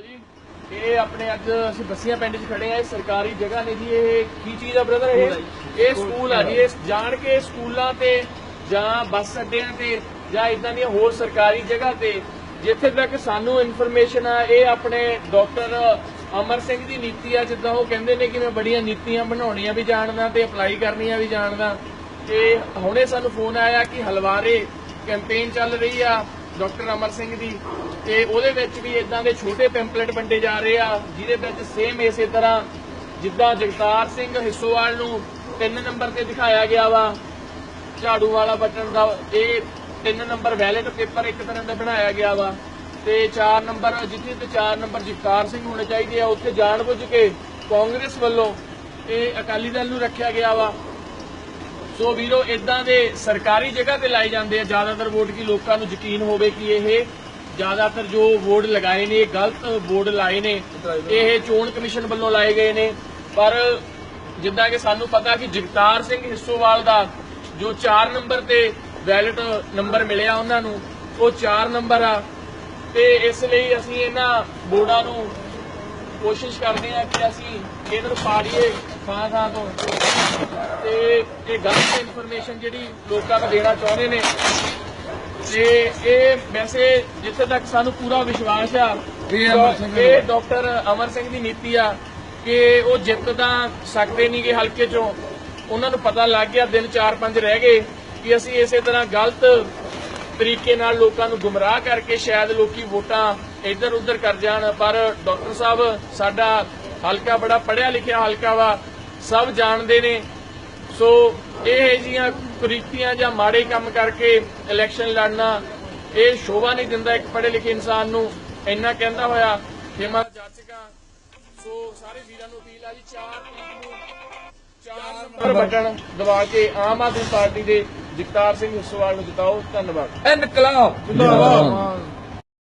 ਜੀ ਇਹ ਆਪਣੇ ਅੱਜ ਅਸੀਂ ਬੱਸੀਆਂ ਪਿੰਡ 'ਚ ਖੜੇ ਆ ਇਹ ਸਰਕਾਰੀ ਜਗ੍ਹਾ ਨੇ ਜੀ ਇਹ ਕੀ ਚੀਜ਼ ਆ ਬ੍ਰਦਰ ਇਹ? ਇਹ ਸਕੂਲ ਆ ਜੀ ਇਹ ਜਾਣ ਕੇ ਸਕੂਲਾਂ ਤੇ ਜਾਂ ਬੱਸ ਅੱਡਿਆਂ ਤੇ ਜਾਂ ਇਦਾਂ ਦੀਆਂ ਹੋਰ ਸਰਕਾਰੀ ਜਗ੍ਹਾ ਤੇ ਜਿੱਥੇ ਤੱਕ ਸਾਨੂੰ ਇਨਫੋਰਮੇਸ਼ਨ ਆ ਇਹ ਆਪਣੇ ਡਾਕਟਰ ਅਮਰ ਸਿੰਘ ਦੀ ਨੀਤੀ ਆ ਜਿੱਦਾਂ ਉਹ ਕਹਿੰਦੇ ਨੇ ਕਿ ਮੈਂ ਬੜੀਆਂ ਨੀਤੀਆਂ ਬਣਾਉਣੀਆਂ ਵੀ ਜਾਣਦਾ ਤੇ ਅਪਲਾਈ ਕਰਨੀਆਂ ਵੀ ਜਾਣਦਾ ਤੇ ਹੁਣੇ ਸਾਨੂੰ ਫੋਨ ਆਇਆ ਕਿ ਹਲਵਾਰੇ ਕੈਂਪੇਨ ਚੱਲ ਰਹੀ ਆ ਡਾਕਟਰ ਅਮਰ ਸਿੰਘ ਦੀ ਤੇ ਉਹਦੇ ਵਿੱਚ ਵੀ ਇਦਾਂ ਦੇ ਛੋਟੇ ਪੈਂਪਲੇਟ ਵੰਡੇ ਜਾ ਰਹੇ ਆ, ਜਿਹਦੇ ਵਿੱਚ ਸੇਮ ਇਸੇ ਤਰ੍ਹਾਂ ਜਿੱਦਾਂ ਜਗਤਾਰ ਸਿੰਘ ਹਿੱਸੋਵਾਲ ਨੂੰ 3 ਨੰਬਰ ਤੇ ਦਿਖਾਇਆ ਗਿਆ ਵਾ ਝਾੜੂ ਵਾਲਾ ਬਟਨ ਦਾ, ਇਹ 3 ਨੰਬਰ ਵੈਲਿਡ ਪੇਪਰ ਇੱਕ ਤਰ੍ਹਾਂ ਦਾ ਬਣਾਇਆ ਗਿਆ ਵਾ, ਤੇ 4 ਨੰਬਰ ਜਿੱਥੇ ਤੇ 4 ਨੰਬਰ ਜਗਤਾਰ ਸਿੰਘ ਹੋਣੇ ਚਾਹੀਦੇ ਆ, ਉੱਥੇ ਜਾਣਬੁੱਝ ਕੇ ਕਾਂਗਰਸ ਵੱਲੋਂ ਇਹ ਅਕਾਲੀ ਦਲ ਨੂੰ ਰੱਖਿਆ ਗਿਆ ਵਾ। ਸੋ ਵੀਰੋ ਇਦਾਂ ਦੇ ਸਰਕਾਰੀ ਜਗ੍ਹਾ ਤੇ ਲਾਏ ਜਾਂਦੇ ਆ। ਜ਼ਿਆਦਾਤਰ ਵੋਟ ਕੀ ਲੋਕਾਂ ਨੂੰ ਯਕੀਨ ਹੋਵੇ ਕਿ ਇਹ ਜ਼ਿਆਦਾਤਰ ਜੋ ਵੋਟ ਲਗਾਏ ਨੇ ਗਲਤ ਵੋਟ ਲਾਏ ਨੇ। ਇਹ ਚੋਣ ਕਮਿਸ਼ਨ ਵੱਲੋਂ ਲਾਏ ਗਏ ਨੇ। ਪਰ ਜਿੱਦਾਂ ਕਿ ਸਾਨੂੰ ਪਤਾ ਕਿ ਜਗਤਾਰ ਸਿੰਘ ਹਿੱਸੋਵਾਲ ਦਾ ਜੋ 4 ਨੰਬਰ ਤੇ ਵੈਲਿਡ ਨੰਬਰ ਮਿਲਿਆ ਉਹਨਾਂ ਨੂੰ, ਉਹ 4 ਨੰਬਰ ਆ। ਤੇ ਇਸ ਲਈ ਅਸੀਂ ਇਹਨਾਂ ਬੋਰਡਾਂ ਨੂੰ ਕੋਸ਼ਿਸ਼ ਕਰਦੇ ਆ ਕਿ ਅਸੀਂ ਇਹਨਾਂ ਨੂੰ ਪਾੜੀਏ ਥਾਂ ਥਾਂ ਤੋਂ। ਤੇ ਇਹ ਗਲਤ ਇਨਫੋਰਮੇਸ਼ਨ ਜਿਹੜੀ ਲੋਕਾਂ ਨੂੰ ਦੇਣਾ ਚਾਹੁੰਦੇ ਨੇ ਤੇ ਇਹ ਵੈਸੇ ਜਿੱਥੇ ਤੱਕ ਸਾਨੂੰ ਪੂਰਾ ਵਿਸ਼ਵਾਸ ਆ ਇਹ ਡਾਕਟਰ ਅਮਰ ਸਿੰਘ ਦੀ ਨੀਤੀ ਆ ਕਿ ਉਹ ਜਿੱਤ ਤਾਂ ਸਕਦੇ ਨਹੀਂਗੇ ਹਲਕੇ ਚੋਂ। ਉਹਨਾਂ ਨੂੰ ਪਤਾ ਲੱਗ ਗਿਆ ਦਿਨ 4-5 ਰਹਿ ਗਏ ਕਿ ਅਸੀਂ ਇਸੇ ਤਰ੍ਹਾਂ ਗਲਤ ਤਰੀਕੇ ਨਾਲ ਲੋਕਾਂ ਨੂੰ ਗੁੰਮਰਾਹ ਕਰਕੇ ਸ਼ਾਇਦ ਲੋਕੀ ਵੋਟਾਂ ਇੱਧਰ ਉੱਧਰ ਕਰ ਜਾਣ। ਪਰ ਡਾਕਟਰ ਸਾਹਿਬ ਸਾਡਾ ਹਲਕਾ ਬੜਾ ਪੜ੍ਹਿਆ ਲਿਖਿਆ ਹਲਕਾ ਵਾ। ਸਭ ਜਾਣਦੇ ਨੇ। ਸੋ ਇਹ ਜੀਆਂ ਕੁਰੀਤੀਆਂ ਜਾਂ ਮਾੜੇ ਕੰਮ ਕਰਕੇ ਇਲੈਕਸ਼ਨ ਲੜਨਾ ਇਹ ਸ਼ੋਭਾ ਨਹੀਂ ਦਿੰਦਾ ਇੱਕ ਪੜ੍ਹੇ ਲਿਖੇ ਇਨਸਾਨ ਨੂੰ। ਇੰਨਾ ਕਹਿੰਦਾ ਹੋਇਆ ਖੇਮਾ ਜਾਚਕਾਂ। ਸੋ ਸਾਰੇ ਵੀਰਾਂ ਨੂੰ ਅਪੀਲ ਆ ਜੀ 4 ਤਰੀਕ ਨੂੰ 4 ਨੰਬਰ ਬਟਨ ਦਬਾ ਕੇ ਆਮ ਆਦਮੀ ਪਾਰਟੀ ਦੇ ਜਗਤਾਰ ਸਿੰਘ ਹਿੱਸੋਵਾਲ ਨੂੰ ਜਿਤਾਓ। ਧੰਨਵਾਦ। ਇਨਕਲਾਬ। ਜਿੰਦਾਬਾਦ।